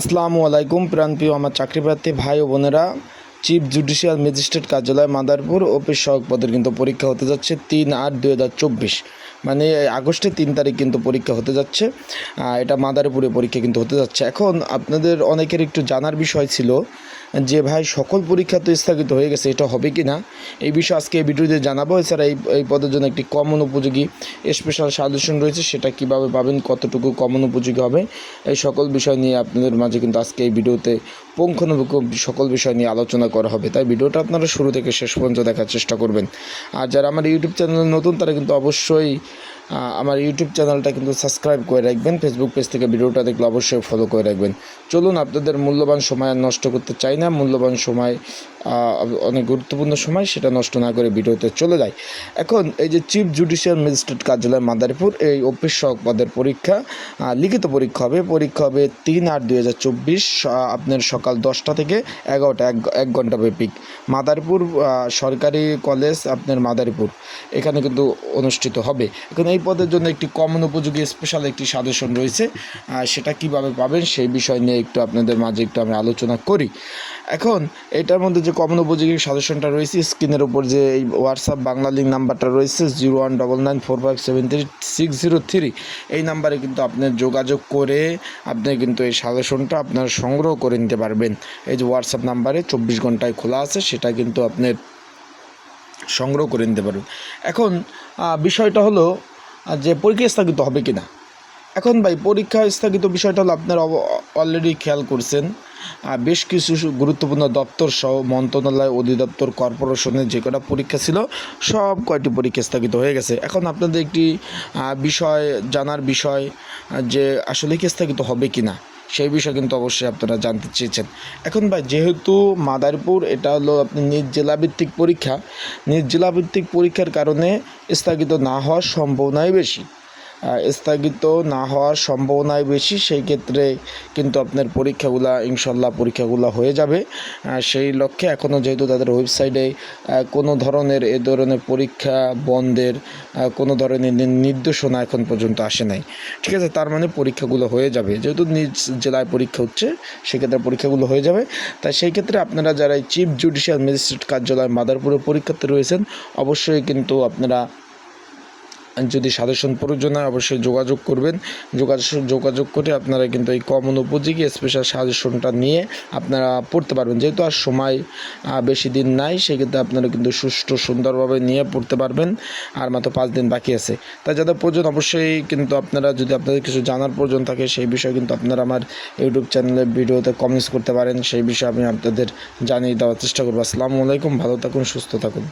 আসসালামু আলাইকুম প্রাণপ্রিয় আমার চাকরিপ্রার্থী ভাই ও বোনেরা। চিফ জুডিশিয়াল ম্যাজিস্ট্রেট কার্যালয় মাদারপুর, অফিস সহক পদের কিন্তু পরীক্ষা হতে যাচ্ছে তিন আট দু হাজার চব্বিশ। মানে আগস্টের তিন তারিখ কিন্তু পরীক্ষা হতে যাচ্ছে। এটা মাদারপুরে পরীক্ষা কিন্তু হতে যাচ্ছে। এখন আপনাদের অনেকের একটু জানার বিষয় ছিল যে, ভাই, সকল পরীক্ষা তো স্থগিত হয়ে গেছে, এটা হবে কি না এই বিষয়ে আজকে এই ভিডিওতে জানাব। এছাড়া এই এই পদের জন্য একটি কমন উপযোগী স্পেশাল সাজেশন রয়েছে, সেটা কীভাবে পাবেন, কতটুকু কমন উপযোগী হবে, এই সকল বিষয় নিয়ে আপনাদের মাঝে কিন্তু আজকে এই ভিডিওতে পুঙ্খানুপুঙ্খ সকল বিষয় নিয়ে আলোচনা করা হবে। তাই ভিডিওটা আপনারা শুরু থেকে শেষ পর্যন্ত দেখার চেষ্টা করবেন। আর যারা আমার ইউটিউব চ্যানেল নতুন, তারা কিন্তু অবশ্যই আমার ইউটিউব চ্যানেলটা কিন্তু সাবস্ক্রাইব করে রাখবেন। ফেসবুক পেজ থেকে ভিডিওটা দেখলে অবশ্যই ফলো করে রাখবেন। চলুন, আপনাদের মূল্যবান সময় নষ্ট করতে চাই না। মূল্যবান সময় অনেক গুরুত্বপূর্ণ সময়, সেটা নষ্ট না করে ভিডিওতে চলে যায় এখন, এই যে চিফ জুডিশিয়াল ম্যাজিস্ট্রেট কার্যালয় মাদারীপুর এই অফিস সহক পদের পরীক্ষা লিখিত পরীক্ষা হবে। পরীক্ষা হবে তিন আট দুই হাজার চব্বিশ আপনার সকাল দশটা থেকে এগারোটা, এক এক ঘণ্টা ব্যাপিক মাদারীপুর সরকারি কলেজ, আপনার মাদারীপুর। এখানে কিন্তু অনুষ্ঠিত হবে। এখন এই পদের জন্য একটি কমন উপযোগী স্পেশাল একটি সাজেশন রয়েছে। সেটা কীভাবে পাবেন সেই বিষয় নিয়ে একটু আপনাদের মাঝে একটু আমি আলোচনা করি। এখন এটার মধ্যে যে কমন উপযোগী সাজেশনটা রয়েছে স্ক্রিনের উপর যে এই হোয়াটসঅ্যাপ বাংলা লিঙ্ক নাম্বারটা রয়েছে zero one double nine four five seven three six zero three এই নাম্বারে কিন্তু আপনি যোগাযোগ করে আপনি কিন্তু এই সাজেশনটা আপনার সংগ্রহ করে নিতে পারবেন। এই যে হোয়াটসঅ্যাপ নাম্বারে চব্বিশ ঘন্টায় খোলা আছে, সেটা কিন্তু আপনার সংগ্রহ করে নিতে পারবেন। এখন বিষয়টা হলো যে পরীক্ষা স্থগিত হবে কি না এখন ভাই, পরীক্ষা স্থগিত বিষয়টা হলো আপনারা অলরেডি খেয়াল করছেন। বেশ কিছু গুরুত্বপূর্ণ দপ্তর সহ মন্ত্রণালয়, অধিদপ্তর, কর্পোরেশনের যে কটা পরীক্ষা ছিল, সব কয়টি পরীক্ষা স্থগিত হয়ে গেছে। এখন আপনাদের একটি বিষয়, জানার বিষয় যে আসলে কি স্থগিত হবে কি না সেই বিষয়ে কিন্তু অবশ্যই আপনারা জানতে চেয়েছেন। এখন ভাই, যেহেতু মাদারীপুর, এটা হলো আপনি নিজ জেলাভিত্তিক পরীক্ষা, নিজ জেলাভিত্তিক পরীক্ষার কারণে স্থগিত না হওয়ার সম্ভাবনাই বেশি। স্থগিত না হওয়ার সম্ভাবনাই বেশি, সেই ক্ষেত্রে কিন্তু আপনার পরীক্ষাগুলা ইনশাল্লাহ পরীক্ষাগুলো হয়ে যাবে। সেই লক্ষ্যে এখনও যেহেতু তাদের ওয়েবসাইটে কোনো ধরনের এ ধরনের পরীক্ষা বন্ধের কোনো ধরনের নির্দেশনা এখন পর্যন্ত আসে নাই। ঠিক আছে, তার মানে পরীক্ষাগুলো হয়ে যাবে। যেহেতু নিজ জেলায় পরীক্ষা হচ্ছে, সেক্ষেত্রে পরীক্ষাগুলো হয়ে যাবে। তাই সেই ক্ষেত্রে আপনারা যারা চিফ জুডিশিয়াল ম্যাজিস্ট্রেট কার্যালয় মাদারপুরে পরীক্ষার্থী রয়েছেন, অবশ্যই কিন্তু আপনারা যদি সাজেশন প্রয়োজন হয়, অবশ্যই যোগাযোগ করবেন। যোগাযোগ যোগাযোগ করে আপনারা কিন্তু এই কমন উপযোগী স্পেশাল সাজেশনটা নিয়ে আপনারা পড়তে পারবেন। যেহেতু আর সময় বেশি দিন নাই, সেক্ষেত্রে আপনারা কিন্তু সুষ্ঠু, সুন্দরভাবে নিয়ে পড়তে পারবেন। আর মাত্র পাঁচ দিন বাকি আছে। তাই যাদের প্রয়োজন, অবশ্যই কিন্তু আপনারা যদি আপনাদের কিছু জানার প্রয়োজন থাকে, সেই বিষয়ে কিন্তু আপনারা আমার ইউটিউব চ্যানেলে ভিডিওতে কমেন্টস করতে পারেন। সেই বিষয়ে আমি আপনাদের জানিয়ে দেওয়ার চেষ্টা করব। আসসালামু আলাইকুম, ভালো থাকুন, সুস্থ থাকুন।